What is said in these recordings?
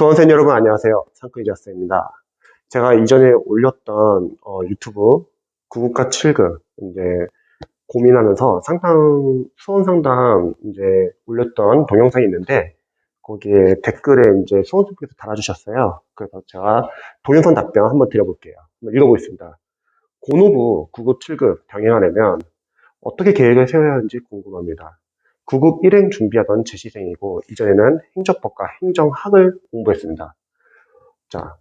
수험생 여러분 안녕하세요. 상크이자스입니다. 제가 이전에 올렸던 어, 유튜브 9급과 7급 이제 고민하면서 상담 수험 상담 이제 올렸던 동영상이 있는데 거기에 댓글에 이제 수험생께서 달아주셨어요. 그래서 제가 동영상 답변 한번 드려볼게요. 한번 읽어보겠습니다. 고노부 9급 7급 병행하려면 어떻게 계획을 세워야 하는지 궁금합니다. 9급 1행 준비하던 재시생이고 이전에는 행정법과 행정학을 공부했습니다. 자,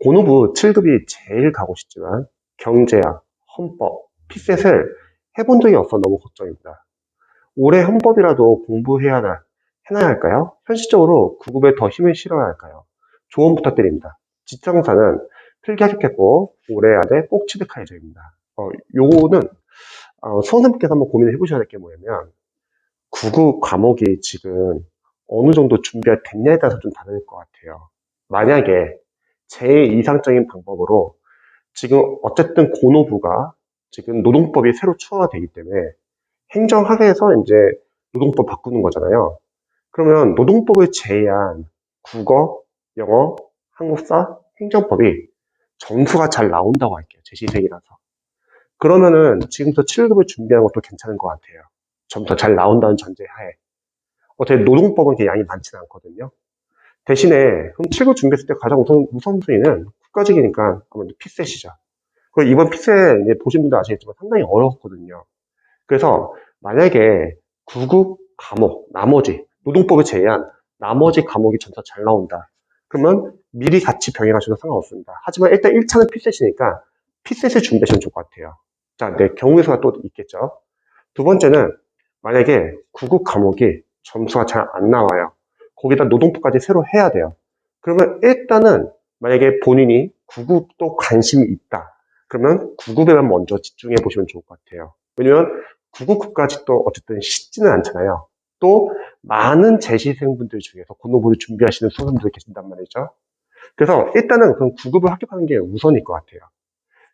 고노부 7급이 제일 가고 싶지만 경제학, 헌법, 피셋을 해본 적이 없어 너무 걱정입니다. 올해 헌법이라도 공부해야 하나, 해놔야 할까요? 현실적으로 9급에 더 힘을 실어야 할까요? 조언 부탁드립니다. 직장사는 필기 합격했고 올해 안에 꼭 취득할 예정입니다. 어, 요거는 어, 수험생께서 한번 고민을 해보셔야 될 게 뭐냐면 9급 과목이 지금 어느 정도 준비가 됐냐에 따라서 좀 다를 것 같아요. 만약에 제일 이상적인 방법으로 지금 어쨌든 고노부가 지금 노동법이 새로 추가되기 때문에 행정학에서 이제 노동법 바꾸는 거잖아요. 그러면 노동법을 제외한 국어, 영어, 한국사, 행정법이 점수가 잘 나온다고 할게요. 제 시생이라서. 그러면은 지금부터 7급을 준비하는 것도 괜찮은 것 같아요. 좀 더 잘 나온다는 전제 하에. 어차피 노동법은 이렇게 양이 많지는 않거든요. 대신에 그럼 7급 준비했을 때 가장 우선, 우선순위는 국가직이니까 아무래도 피셋이죠. 그리고 이번 피셋 보신 분들 아시겠지만 상당히 어렵거든요. 그래서 만약에 9급 과목, 나머지, 노동법을 제외한 나머지 과목이 전부 다잘 나온다. 그러면 미리 같이 병행하셔도 상관없습니다. 하지만 일단 1차는 피셋이니까 피셋을 준비하시면 좋을 것 같아요. 자, 내 경우의 수가 또 있겠죠. 두 번째는 만약에 9급 과목이 점수가 잘 안 나와요. 거기다 노동법까지 새로 해야 돼요. 그러면 일단은 만약에 본인이 9급도 관심이 있다. 그러면 9급에만 먼저 집중해 보시면 좋을 것 같아요. 왜냐면 9급까지 또 어쨌든 쉽지는 않잖아요. 또 많은 재시생분들 중에서 고노부를 준비하시는 수험생들이 계신단 말이죠. 그래서 일단은 그럼 9급을 합격하는 게 우선일 것 같아요.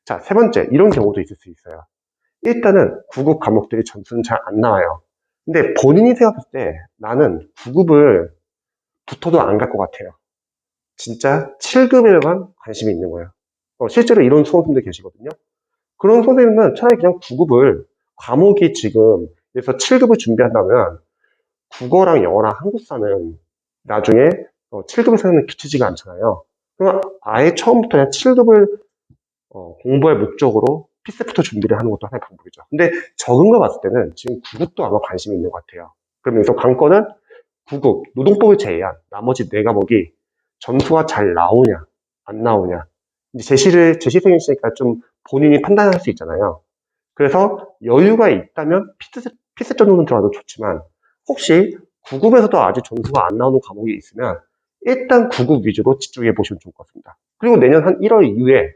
자, 세 번째, 이런 경우도 있을 수 있어요. 일단은 9급 과목들이 점수는 잘 안 나와요. 근데 본인이 생각했을 때 나는 9급을 붙어도 안 갈 것 같아요. 진짜 7급에만 관심이 있는 거예요. 어, 실제로 이런 수험생들 계시거든요. 그런 선생님은 차라리 그냥 9급을 과목이 지금 그래서 7급을 준비한다면 국어랑 영어랑 한국사는 나중에 7급에서는 기치지가 않잖아요. 그럼 아예 처음부터 그냥 7급을 어, 공부할 목적으로 피셋부터 준비를 하는 것도 하나의 방법이죠. 근데 적은 거 봤을 때는 지금 9급도 아마 관심이 있는 것 같아요. 그러면서 관건은 9급, 노동법을 제외한 나머지 네 과목이 점수가 잘 나오냐, 안 나오냐. 이제 제시를, 제시생이시니까 좀 본인이 판단할 수 있잖아요. 그래서 여유가 있다면 피셋, 피셋 정도는 들어가도 좋지만 혹시 9급에서도 아직 점수가 안 나오는 과목이 있으면 일단 9급 위주로 집중해 보시면 좋을 것 같습니다. 그리고 내년 한 1월 이후에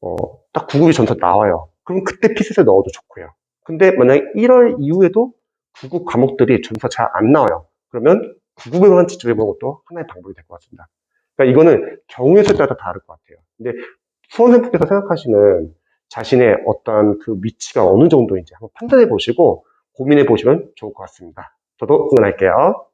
어, 딱 9급이 점수 나와요. 그럼 그때 피셋에 넣어도 좋고요. 근데 만약에 1월 이후에도 9급 과목들이 점수가 잘안 나와요. 그러면 9급에만 집중해보는 것도 하나의 방법이 될 것 같습니다. 그러니까 이거는 경우에 따라 다를 것 같아요. 근데 수험생분께서 생각하시는 자신의 어떤 그 위치가 어느 정도인지 한번 판단해 보시고 고민해 보시면 좋을 것 같습니다. 저도 응원할게요.